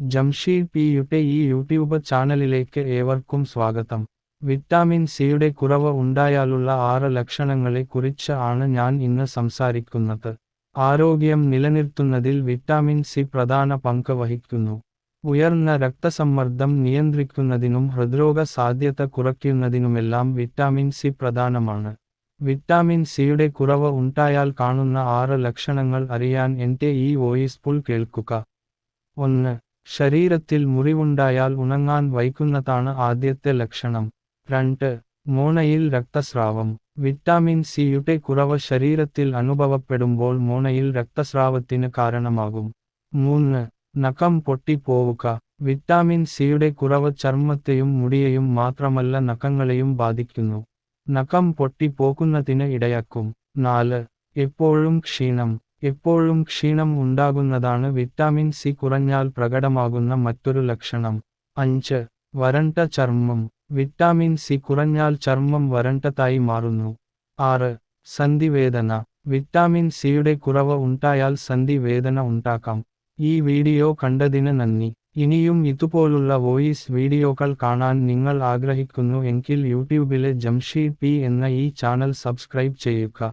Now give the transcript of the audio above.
ജംഷീദ് പിയുടെ ഈ യൂട്യൂബ് ചാനലിലേക്ക് ഏവർക്കും സ്വാഗതം. വിറ്റാമിൻ സിയുടെ കുറവ് ഉണ്ടായാലുള്ള ആറ് ലക്ഷണങ്ങളെ കുറിച്ച് ആണ് ഞാൻ ഇന്ന് സംസാരിക്കുന്നത്. ആരോഗ്യം നിലനിർത്തുന്നതിൽ വിറ്റാമിൻ സി പ്രധാന പങ്ക് വഹിക്കുന്നു. ഉയർന്ന രക്തസമ്മർദ്ദം നിയന്ത്രിക്കുന്നതിനും ഹൃദ്രോഗ സാധ്യത കുറയ്ക്കുന്നതിനുമെല്ലാം വിറ്റാമിൻ സി പ്രധാനമാണ്. വിറ്റാമിൻ സിയുടെ കുറവ് ഉണ്ടായാൽ കാണുന്ന ആറ് ലക്ഷണങ്ങൾ അറിയാൻ എന്റെ ഈ വോയിസ് പുൾ കേൾക്കുക. ഒന്ന് ശരീരത്തിൽ മുറിവുണ്ടായാൽ ഉണങ്ങാൻ വൈകുന്നതാണ് ആദ്യത്തെ ലക്ഷണം. രണ്ട് മോണയിൽ രക്തസ്രാവം. വിറ്റാമിൻ സിയുടെ കുറവ് ശരീരത്തിൽ അനുഭവപ്പെടുമ്പോൾ മോണയിൽ രക്തസ്രാവത്തിന് കാരണമാകും. മൂന്ന് നഖം പൊട്ടിപ്പോവുക. വിറ്റാമിൻ സിയുടെ കുറവ് ചർമ്മത്തെയും മുടിയെയും മാത്രമല്ല നഖങ്ങളെയും ബാധിക്കുന്നു. നഖം പൊട്ടിപ്പോക്കുന്നതിന് ഇടയാക്കും. നാല് എപ്പോഴും ക്ഷീണം. എപ്പോഴും ക്ഷീണം ഉണ്ടാകുന്നതാണ് വിറ്റാമിൻ സി കുറഞ്ഞാൽ പ്രകടമാകുന്ന മറ്റൊരു ലക്ഷണം. അഞ്ച്. വരണ്ട ചർമ്മം. വിറ്റാമിൻ സി കുറഞ്ഞാൽ ചർമ്മം വരണ്ടതായി മാറുന്നു. ആറ്. സന്ധിവേദന. വിറ്റാമിൻ സിയുടെ കുറവ് ഉണ്ടായാൽ സന്ധിവേദന ഉണ്ടാക്കാം. ഈ വീഡിയോ കണ്ടതിന് നന്ദി. ഇനിയും ഇതുപോലുള്ള വോയിസ് വീഡിയോകൾ കാണാൻ നിങ്ങൾ ആഗ്രഹിക്കുന്നു എങ്കിൽ യൂട്യൂബിലെ ജംഷീദ് പി എന്ന ഈ ചാനൽ സബ്സ്ക്രൈബ് ചെയ്യുക.